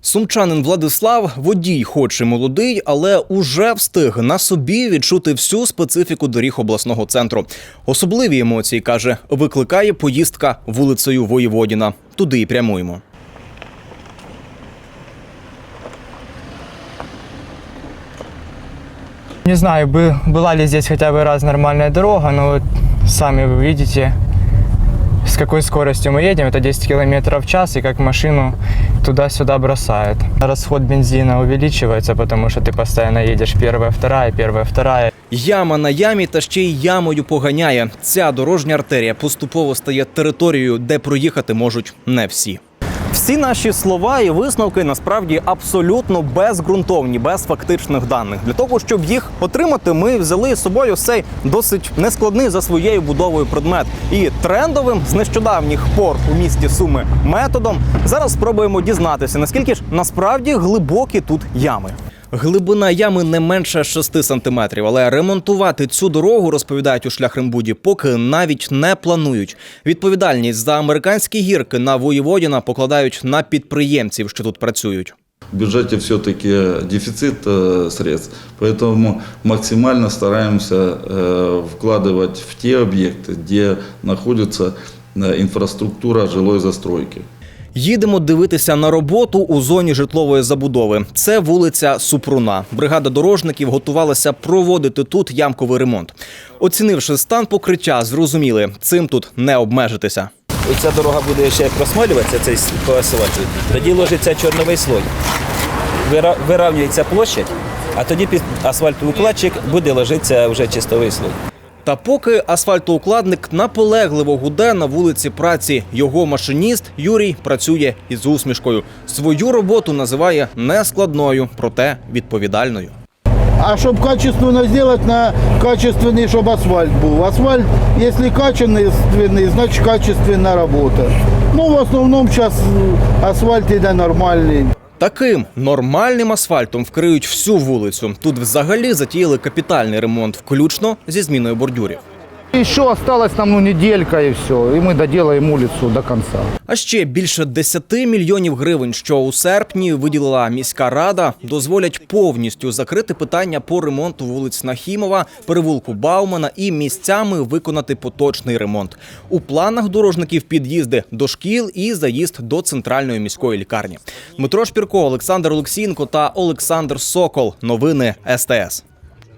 Сумчанин Владислав водій, хоч і молодий, але уже встиг на собі відчути всю специфіку доріг обласного центру. Особливі емоції каже, викликає поїздка вулицею Воєводіна. Туди і прямуємо. Не знаю, бы- была ли здесь хотя бы раз нормальная дорога, но вот сами вы видите, с какой скоростью мы едем. Это 10 километров в час, и как машину туда-сюда бросает. Расход бензина увеличивается, потому что ты постоянно едешь первая, вторая, первая, вторая. Яма на ямі та ще й ямою поганяє. Ця дорожня артерія поступово стає територією, де проїхати можуть не всі. Всі наші слова і висновки насправді абсолютно безґрунтовні, без фактичних даних. Для того, щоб їх отримати, ми взяли з собою цей досить нескладний за своєю будовою предмет. І трендовим з нещодавніх пор у місті Суми методом зараз спробуємо дізнатися, наскільки ж насправді глибокі тут ями. Глибина ями не менше 6 сантиметрів, але ремонтувати цю дорогу, розповідають у шляхрембуді, поки навіть не планують. Відповідальність за американські гірки на воєводіна покладають на підприємців, що тут працюють. В бюджете все-таки дефицит э, средств, поэтому максимально стараемся э, вкладывать в те объекты, где находится э, инфраструктура жилой застройки. Їдемо дивитися на роботу у зоні житлової забудови. Це вулиця Супруна. Бригада дорожників готувалася проводити тут ямковий ремонт. Оцінивши стан покриття, зрозуміли, цим тут не обмежитися. Оця дорога буде ще просмалюватися цей с- Тоді ложиться чорновий слой. Виравнюється площадь, а тоді під асфальтоукладчик буде ложитися вже чистовий слой. Та поки асфальтоукладник наполегливо гуде на вулиці праці, його машиніст Юрій працює із усмішкою. Свою роботу називає нескладною, проте відповідальною. А чтобы качественно сделать, на качественный, чтобы асфальт был. Асфальт, если качественный, значит качественная работа. Ну, в основном сейчас асфальт іде нормальний. Таким нормальним асфальтом вкриють всю вулицю. Тут взагалі затіяли капітальний ремонт, включно зі зміною бордюрів. Еще осталась нам ну, неделька и все, и мы доделаем улицу до конца. А ще більше 10 мільйонів гривень, що у серпні виділила міська рада, дозволять повністю закрити питання по ремонту вулиць Нахімова, перевулку Баумана і місцями виконати поточний ремонт. У планах дорожників під'їзди до шкіл і заїзд до центральної міської лікарні. Дмитро Шпірко, Олександр Олексієнко та Олександр Сокол. Новини СТС.